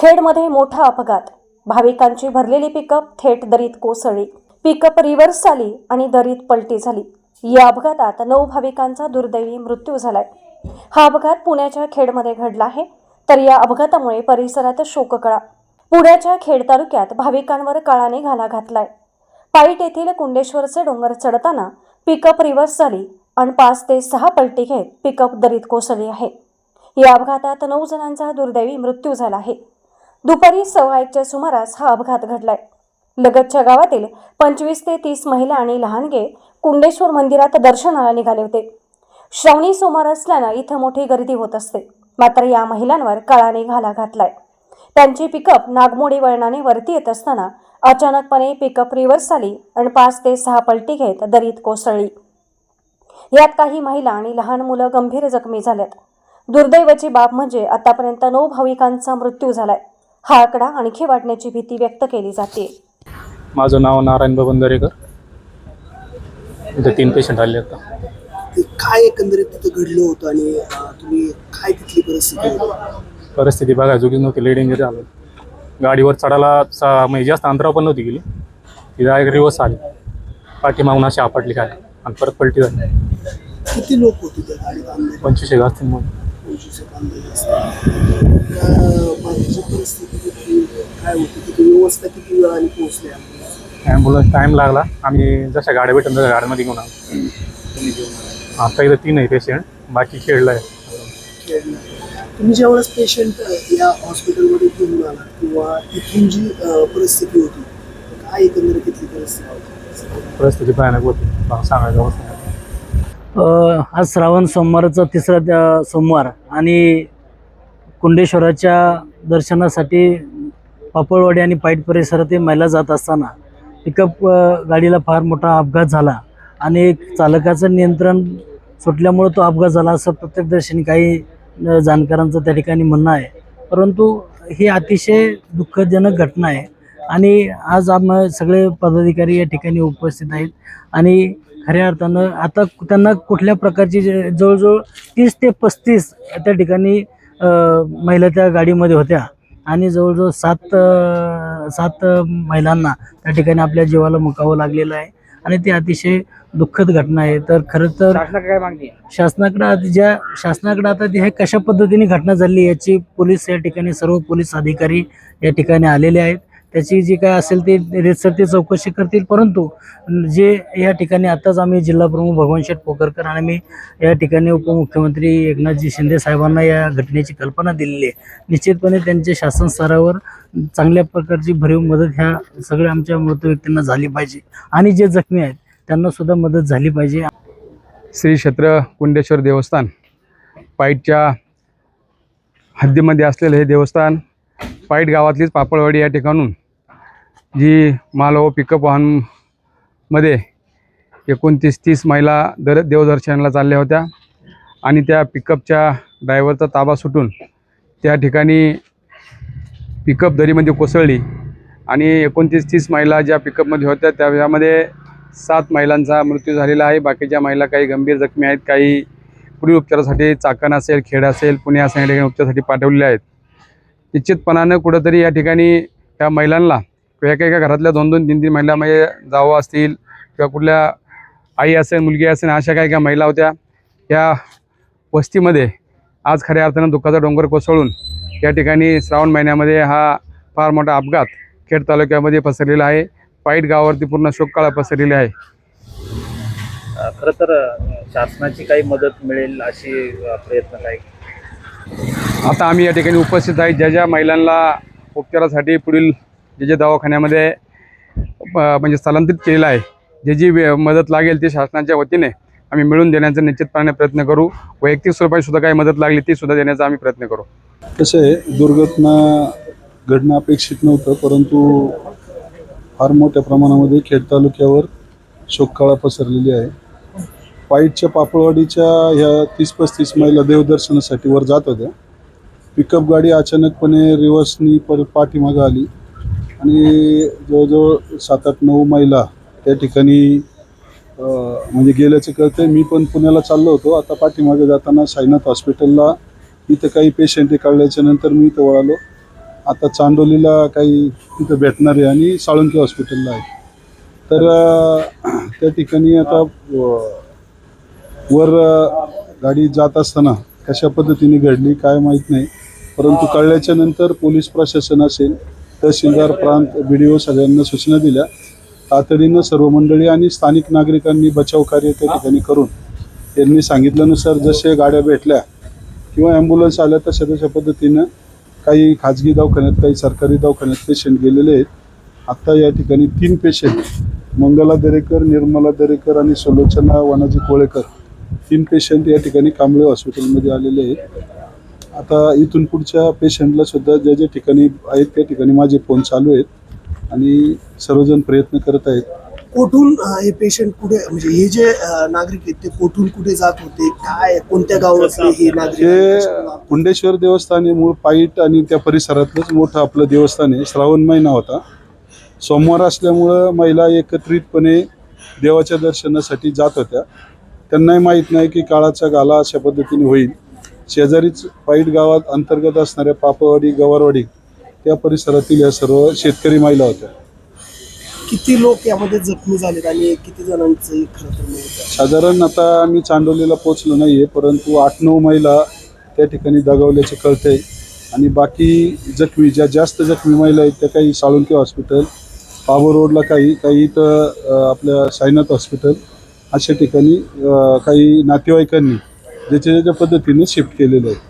खेडमध्ये मोठा अपघात. भाविकांची भरलेली पिकअप थेट दरीत कोसळली. पिकअप रिव्हर्स झाली आणि दरीत पलटी झाली. या अपघातात नऊ भाविकांचा दुर्दैवी मृत्यू झालाय. हा अपघात पुण्याच्या खेडमध्ये घडला आहे. तर या अपघातामुळे परिसरात शोककळा. पुण्याच्या खेड तालुक्यात भाविकांवर काळाने घाला घातलाय. पाईट येथील कुंडेश्वरचे डोंगर चढताना पिकअप रिव्हर्स झाली आणि पाच ते सहा पलटी घेत पिकअप दरीत कोसळली आहे या अपघातात नऊ जणांचा दुर्दैवी मृत्यू झाला आहे. दुपारी सव्वा एकच्या सुमारास हा अपघात घडलाय. लगतच्या गावातील पंचवीस ते तीस महिला आणि लहानगे कुंडेश्वर मंदिरात दर्शनाला निघाले होते. श्रावणी सोमवार असल्यानं इथं मोठी गर्दी होत असते. मात्र या महिलांवर काळाने घाला घातलाय. त्यांची पिकअप नागमोडी वळणाने वरती येत असताना अचानकपणे पिकअप रिव्हर्स आली आणि पाच ते सहा पलटी घेत दरीत कोसळली. यात काही महिला आणि लहान मुलं गंभीर जखमी झाल्यात. दुर्दैवाची बाब म्हणजे आतापर्यंत नऊ भाविकांचा मृत्यू झालाय. हा आकडा आणखी वाढण्याची भीती व्यक्त केली जाते. माझं नाव नारायण बबन दरेकर इथे तीन पेशंट आले आता. ते काय एकंदरीत तिथं घडलं होतं आणि अं, तुम्ही काय तिथली परिस्थिती होती? परिस्थिती बघा जोगी नव्हती लेट इंजरी झालं. गाडीवर चढायला सा म्हणजे जास्त अंतरावर पण नव्हती गेली. ती डायरेक्ट रिवर्स आली. पाठीमागून अशी आपटली काय आणि परत पलटी झाली. किती लोक होते त्या गाडीत? अंदाजे पंचवीस एक असतील मग. पंचवीस एक परिस्थिती किती काय होती तिथे व्यवस्था किती वेळाने पोहोचल्या ॲम्ब्युलन्स टाईम लागला. आम्ही जशा गाड्या भेटून तशा गाड्यामध्ये घेऊन आलो. आता इथं तीन आहे पेशंट बाकी खेळलं आहे. तुम्ही ज्यावेळेस पेशंट या हॉस्पिटलमध्ये घेऊन आला किंवा तिथून जी अं, परिस्थिती होती काय एकंदरीत तिथली परिस्थिती होती? परिस्थिती भयानक होती. सांगायचं होत नाही. अ, आज श्रावण सोमवारचा तिसरा द- सोमवार आणि कुंडेश्वराच्या दर्शनासाठी पापळवाडी आणि पाईट परिसरात महिला जात असताना पिकअप गाडीला फार मोठा अपघात झाला आणि चालकाचं नियंत्रण सुटल्यामुळं तो अपघात झाला असं प्रत्यक्षदर्शनी काही जाणकारांचं त्या ठिकाणी म्हणणं आहे. परंतु ही अतिशय दुःखजनक घटना आहे आणि आज आम सगळे पदाधिकारी या ठिकाणी उपस्थित आहेत आणि खऱ्या अर्थानं आता त्यांना कुठल्या प्रकारची जे- जवळजवळ तीस ते पस्तीस त्या ठिकाणी महिला त्या गाडीमध्ये होत्या. आणि जवळजवळ सात सात महिलांना त्या ठिकाणी आपल्या जीवाला मुकावं लागलेलं आहे. आणि ती अतिशय दुःखद घटना आहे. तर खरं तर शासनाकडे आता ज्या शासनाकडे आता ती हे कशा पद्धतीने घटना झाली याची पोलीस या ठिकाणी सर्व पोलीस अधिकारी या ठिकाणी आलेले आहेत. त्याची जी काय असेल ते रेतसर ते चौकशी करतील. परंतु जे या ठिकाणी आत्ताच आम्ही जिल्हाप्रमुख भगवान शेठ पोकरकर आणि मी या ठिकाणी उपमुख्यमंत्री एकनाथजी शिंदे साहेबांना या घटनेची कल्पना दिलेली आहे. निश्चितपणे त्यांच्या शासन स्तरावर चांगल्या प्रकारची भरीव मदत ह्या सगळ्या आमच्या मृत व्यक्तींना झाली पाहिजे. आणि जे जखमी आहेत त्यांना सुद्धा मदत झाली पाहिजे. श्री क्षेत्र कुंडेश्वर देवस्थान पाईटच्या हद्दीमध्ये असलेलं हे देवस्थान पाईट गावातलीच पापळवाडी या ठिकाणून जी माल व पिकअप वाहनमध्ये एकोणतीस तीस महिला दर देवदर्शनाला चालल्या होत्या आणि त्या पिकअपच्या ड्रायव्हरचा ताबा सुटून त्या ठिकाणी पिकअप दरीमध्ये कोसळली. आणि एकोणतीस तीस महिला ज्या पिकअपमध्ये होत्या त्यामध्ये सात महिलांचा मृत्यू झालेला आहे. बाकीच्या महिला काही गंभीर जखमी आहेत काही पुढील उपचारासाठी चाकण असेल खेड असेल पुणे असेल या ठिकाणी उपचारासाठी पाठवलेले आहेत. निश्चितपणानं कुठंतरी या ठिकाणी त्या महिलांना एका एका घरातल्या दोन दोन तीन तीन महिला म्हणजे जावं असतील किंवा कुठल्या आई असेल मुलगी असेल अशा काही काही महिला होत्या या वस्तीमध्ये आज खऱ्या अर्थानं दुःखाचा डोंगर कोसळून या ठिकाणी श्रावण महिन्यामध्ये हा फार मोठा अपघात खेड तालुक्यामध्ये पसरलेला आहे. पाईट गावावरती पूर्ण शोककाळा पसरलेली आहे. खरं तर शासनाची काही मदत मिळेल अशी प्रयत्न काही आता आम्ही या ठिकाणी उपस्थित आहे. ज्या ज्या महिलांना उपचारासाठी पुढील जे जे दवाखान्यामध्ये म्हणजे स्थलांतरित केलेलं आहे जे जी मदत लागेल ती शासनाच्या वतीने आम्ही मिळून देण्याचा निश्चितपणे प्रयत्न करू. वैयक्तिक स्वरूपात सुद्धा काही मदत लागली ती सुद्धा देण्याचा आम्ही प्रयत्न करू. कसं आहे दुर्घटना घडणं अपेक्षित नव्हतं परंतु फार मोठ्या प्रमाणामध्ये खेड तालुक्यावर शोककाळा पसरलेली आहे. पाईटच्या पापळवाडीच्या ह्या तीस पस्तीस महिला देवदर्शनासाठी वर जात होत्या. पिकअप गाडी अचानकपणे रिव्हर्सनी पर पाठीमागं आली. आणि जवळजवळ सात आठ नऊ महिला त्या ठिकाणी म्हणजे गेल्याचं कळतंय मी पण पुण्याला चाललो होतो. आता पाठीमागे जाताना साईनाथ हॉस्पिटलला इथं काही पेशंट काढल्याच्या नंतर मी इथं वळालो. आता चांडोलीला काही तिथं आहे आणि साळुंके हॉस्पिटलला आहे. तर त्या ठिकाणी आता वर गाडी जात असताना कशा पद्धतीने घडली काय माहीत नाही. परंतु कळल्याच्या नंतर पोलीस प्रशासन असेल तहसीलदार प्रांत बी डी ओ सगळ्यांना सूचना दिल्या. तातडीनं सर्व मंडळी आणि स्थानिक नागरिकांनी बचाव कार्य त्या ठिकाणी करून त्यांनी सांगितल्यानुसार जसे गाड्या भेटल्या किंवा ॲम्ब्युलन्स आल्या तशा तशा पद्धतीनं काही खाजगी दवाखान्यात काही सरकारी दवाखान्यात पेशंट गेलेले आहेत. आत्ता या ठिकाणी तीन पेशंट मंगला दरेकर निर्मला दरेकर आणि सुलोचना वनाजी कोळेकर तीन पेशंट या ठिकाणी कांबळे हॉस्पिटलमध्ये आलेले आहेत. आता इथून पुढच्या पेशंटला सुद्धा ज्या ज्या ठिकाणी आहेत त्या ठिकाणी माझे फोन चालू आहेत आणि सर्वजण प्रयत्न करत आहेत. कोठून हे पेशंट कुठे म्हणजे हे जे नागरिक आहेत ते कोठून कुठे जात होते? काय कोणत्या गावातले हे हे नागरिक कुंडेश्वर देवस्थान हे मूळ पाईट आणि त्या परिसरातलंच मोठं आपलं देवस्थान आहे. श्रावण महिना होता. सोमवार असल्यामुळं महिला एकत्रितपणे देवाच्या दर्शनासाठी जात होत्या. त्यांनाही माहीत नाही की काळाचा गाला अशा पद्धतीने होईल. शेजारीच पाईट गावात अंतर्गत असणाऱ्या पापवाडी गवारवाडी त्या परिसरातील या सर्व शेतकरी महिला होत्या किती लोक यामध्ये जखमी झालेत आणि किती जणांचं खरं तर मृत्यू झाला? साधारण आता आम्ही चांडोलीला पोचलो नाही आहे परंतु आठ नऊ महिला त्या ठिकाणी दगावल्याचे कळतंय आणि बाकी जखमी ज्या जास्त जखमी महिला आहेत त्या काही साळुंके हॉस्पिटल पाबो रोडला काही काही इथं अं, आपल्या साईनाथ हॉस्पिटल अशा ठिकाणी अं, काही नातेवाईकांनी ज्याच्या ज्याच्या पद्धतीने शिफ्ट केलेले आहेत